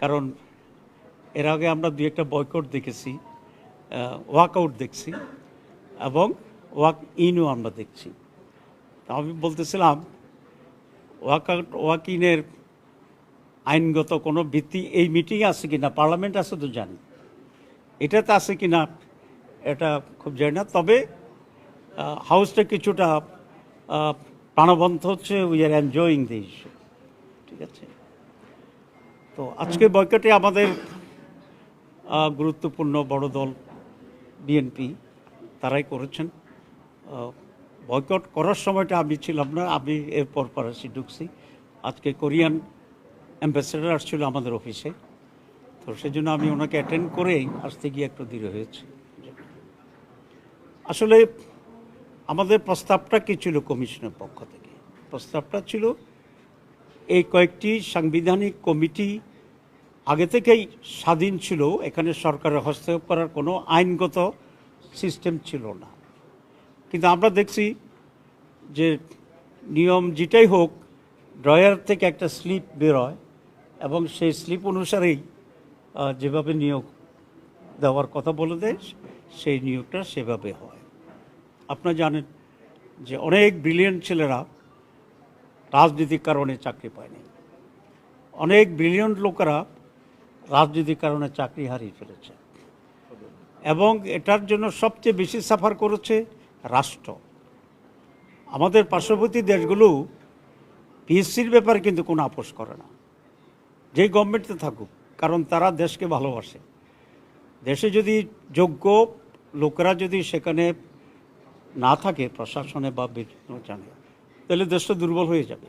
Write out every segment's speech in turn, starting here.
কারণ এর আগে আমরা দু একটা বয়কট দেখেছি ওয়াকআউট দেখছি এবং ওয়াক ইনও আমরা দেখছি। আমি বলতেছিলাম ওয়াকআউট ওয়াক ইনের আইনগত কোনো ভিত্তি এই মিটিংয়ে আছে কি না পার্লামেন্ট আছে তো জানি। এটাতে আছে কি না এটা খুব জানি না, তবে হাউসটা কিছুটা প্রাণবন্ত হচ্ছে we are enjoying the issue ঠিক আছে? তো আজকে বয়কটে আমাদের গুরুত্বপূর্ণ বড় দল বিএনপি তারাই করেছেন। বয়কট করার সময়টা আমি ছিলাম না, আমি এরপর পরাশি ঢুকছি। আজকে কোরিয়ান অ্যাম্বাসেডার আসছিল আমাদের অফিসে। তো সেজন্য আমি ওনাকে অ্যাটেন্ড করেই আসতে গিয়ে একটু দেরি হয়েছে। আসলে আমাদের প্রস্তাবটা কি ছিল কমিশনের পক্ষ থেকে? প্রস্তাবটা ছিল, এই কয়েকটি সাংবিধানিক কমিটি আগে থেকেই স্বাধীন ছিল, এখানে সরকারের হস্তক্ষেপ করার কোনো আইনগত সিস্টেম ছিল না। কিন্তু আমরা দেখছি যে নিয়ম যেটাই হোক, ড্রয়ার থেকে একটা স্লিপ বেরোয় এবং সেই স্লিপ অনুসারেই যেভাবে নিয়োগ দেওয়ার কথা বলে দেয়, সেই নিয়োগটা সেভাবে হয়। আপনারা জানেন যে অনেক ব্রিলিয়েন্ট ছেলেরা রাজনীতির কারণে চাকরি পায়নি। অনেক ব্রিলিয়েন্ট লোকেরা রাজনীতির কারণে চাকরি হারিয়ে ফেলেছে। এবং এটার জন্য সবচেয়ে বেশি সাফার করেছে রাষ্ট্র। আমাদের পার্শ্ববর্তী দেশগুলো পিএসসির ব্যাপারে কিন্তু কোনো আপোষ করে না। যেই গভর্নমেন্টে থাকুক, কারণ তারা দেশকে ভালোবাসে। দেশে যদি যোগ্য লোকেরা যদি সেখানে না থাকে প্রশাসনে বা জানে তাহলে দেশটা দুর্বল হয়ে যাবে।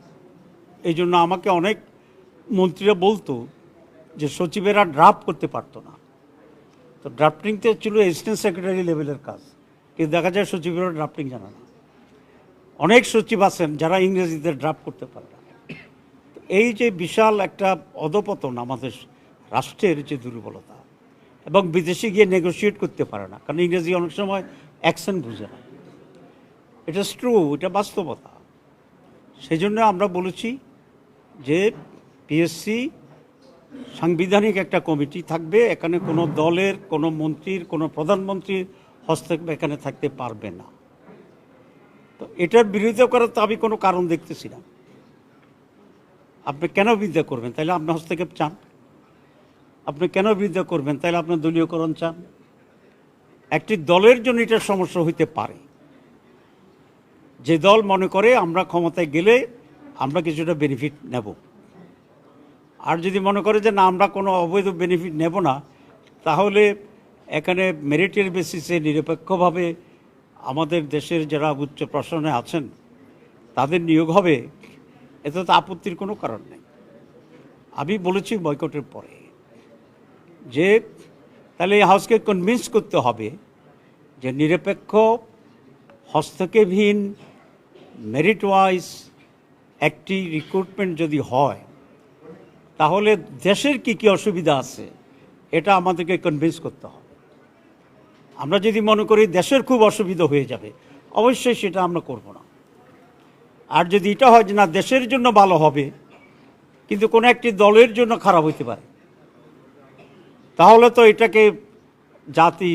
এই জন্য আমাকে অনেক মন্ত্রীরা বলতো যে সচিবেরা ড্রাফট করতে পারতো না। তো ড্রাফটিংতে ছিল অ্যাসিস্ট্যান্ট সেক্রেটারি লেভেলের কাজ। কিন্তু দেখা যায় সচিবেরা ড্রাফটিং জানে না। অনেক সচিব আছেন যারা ইংরেজিতে ড্রাফট করতে পারে না। এই যে বিশাল একটা অধপতন আমাদের রাষ্ট্রের যে দুর্বলতা, এবং বিদেশে গিয়ে নেগোসিয়েট করতে পারে না, কারণ ইংরেজি অনেক সময় অ্যাকশন বুঝে না। এটা ট্রু এটা বাস্তবতা। সেই জন্য আমরা বলেছি যে পিএসসি সাংবিধানিক একটা কমিটি থাকবে, এখানে কোনো দলের, কোনো মন্ত্রীর, কোনো প্রধানমন্ত্রীর হস্তক্ষেপ এখানে থাকতে পারবে না। তো এটার বিরোধিতা করার তো আমি কোনো কারণ দেখতেছি না। আপনি কেন বিরোধিতা করবেন? তাহলে আপনি হস্তক্ষেপ চান। আপনি কেন বিরোধিতা করবেন? তাহলে আপনি দলীয়করণ চান। একটি দলের জন্য এটা সমস্যা হইতে পারে। যে দল মনে করে আমরা ক্ষমতায় গেলে আমরা কিছুটা বেনিফিট নেব। আর যদি মনে করে যে না, আমরা কোনো অবৈধ বেনিফিট নেব না, তাহলে এখানে মেরিটের বেসিসে নিরপেক্ষভাবে আমাদের দেশের যারা উচ্চ প্রশাসনে আছেন, তাদের নিয়োগ হবে, এতে তো আপত্তির কোনো কারণ নেই। আমি বলেছি বয়কটের পরে যে, তাহলে এই হাউসকে কনভিন্স করতে হবে যে নিরপেক্ষ, হস্তক্ষেপহীন মেরিট ওয়াইজ একটি রিক্রুটমেন্ট যদি হয় তাহলে দেশের কি কি অসুবিধা আছে, এটা আমাদেরকে কনভিন্স করতে হবে। আমরা যদি মনে করি দেশের খুব অসুবিধা হয়ে যাবে, অবশ্যই সেটা আমরা করব না। আর যদি এটা হয় যে না, দেশের জন্য ভালো হবে, কিন্তু কোনো একটি দলের জন্য খারাপ হইতে পারে, তাহলে তো এটাকে জাতি